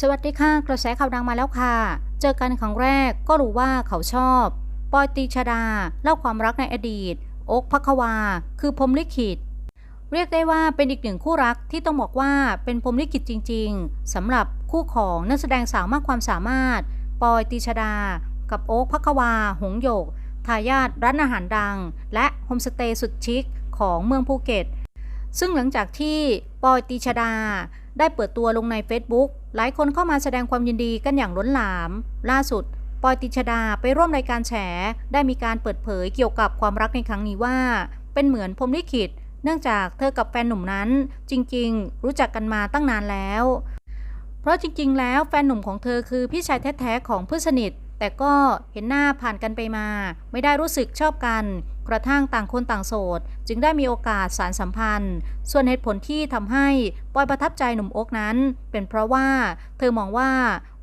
สวัสดีค่ะ กระแสข่าวดังมาแล้วค่ะ เจอกันครั้งแรกก็รู้ว่าเขาชอบ ปอยตีชดา เล่าความรักในอดีตโอ๊กพักวา คือพรมลิขิต เรียกได้ว่าเป็นอีกหนึ่งคู่รักที่ต้องบอกว่าเป็นพรมลิขิตจริง ๆสำหรับคู่ของนักแสดงสาวมากความสามารถ ปอยตีชดา กับโอ๊กพักวา หงโยก ทายาทร้านอาหารดัง และโฮมสเตย์สุดชิคของเมืองภูเก็ต ซึ่งหลังจากที่ปอยตีชดา ได้เปิดตัวลงใน Facebook หลายคนเข้ามาแสดงความยินดีกันอย่างล้นหลาม ล่าสุด ปอยติชดาไปร่วมรายการแฉ ได้มีการเปิดเผยเกี่ยวกับความรักในครั้งนี้ว่า เป็นเหมือนพรมลิขิต เนื่องจากเธอกับแฟนหนุ่มนั้น จริง ๆ รู้จักกันมาตั้งนานแล้ว เพราะจริง ๆ แล้วแฟนหนุ่มของเธอคือพี่ชายแท้ๆของเพื่อนสนิท แต่ก็เห็นหน้าผ่านกันไปมา ไม่ได้รู้สึกชอบกัน กระทั่งต่างคนต่างโสด จึงได้มีโอกาสสารสัมพันธ์ ส่วนเหตุผลที่ทำให้ปอยประทับใจหนุ่มโอ๊กนั้น เป็นเพราะว่าเธอมองว่า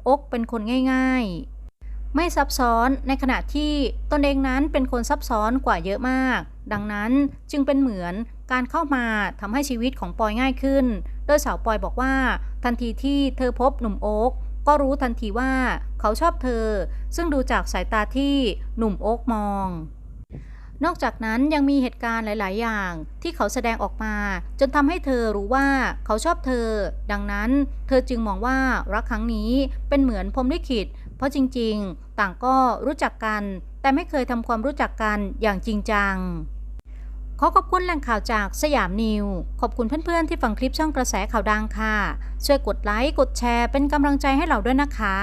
โอ๊กเป็นคนง่าย ๆ ไม่ซับซ้อนในขณะที่ตนเองนั้นเป็นคนซับซ้อนกว่าเยอะมาก ดังนั้นจึงเป็นเหมือนการเข้ามาทำให้ชีวิตของปอยง่ายขึ้น โดยสาวปอยบอกว่า ทันทีที่เธอพบหนุ่มโอ๊กก็รู้ทันทีว่าเขาชอบเธอ ซึ่งดูจากสายตาที่หนุ่มโอ๊กมอง นอกจากนั้นยังมีเหตุการณ์หลาย ๆ อย่างที่เขาแสดงออกมา จนทำให้เธอรู้ว่าเขาชอบเธอ ดังนั้น เธอจึงมองว่ารักครั้งนี้เป็นเหมือนพรหมลิขิต เพราะจริง ๆ ต่างก็รู้จักกัน แต่ไม่เคยทำความรู้จักกันอย่างจริงจัง ขอขอบคุณแหล่งข่าวจากสยามนิว ขอบคุณเพื่อน ๆ ที่ฟังคลิปช่องกระแสข่าวดังค่ะ ช่วยกดไลค์ กดแชร์ เป็นกำลังใจให้เราด้วยนะคะ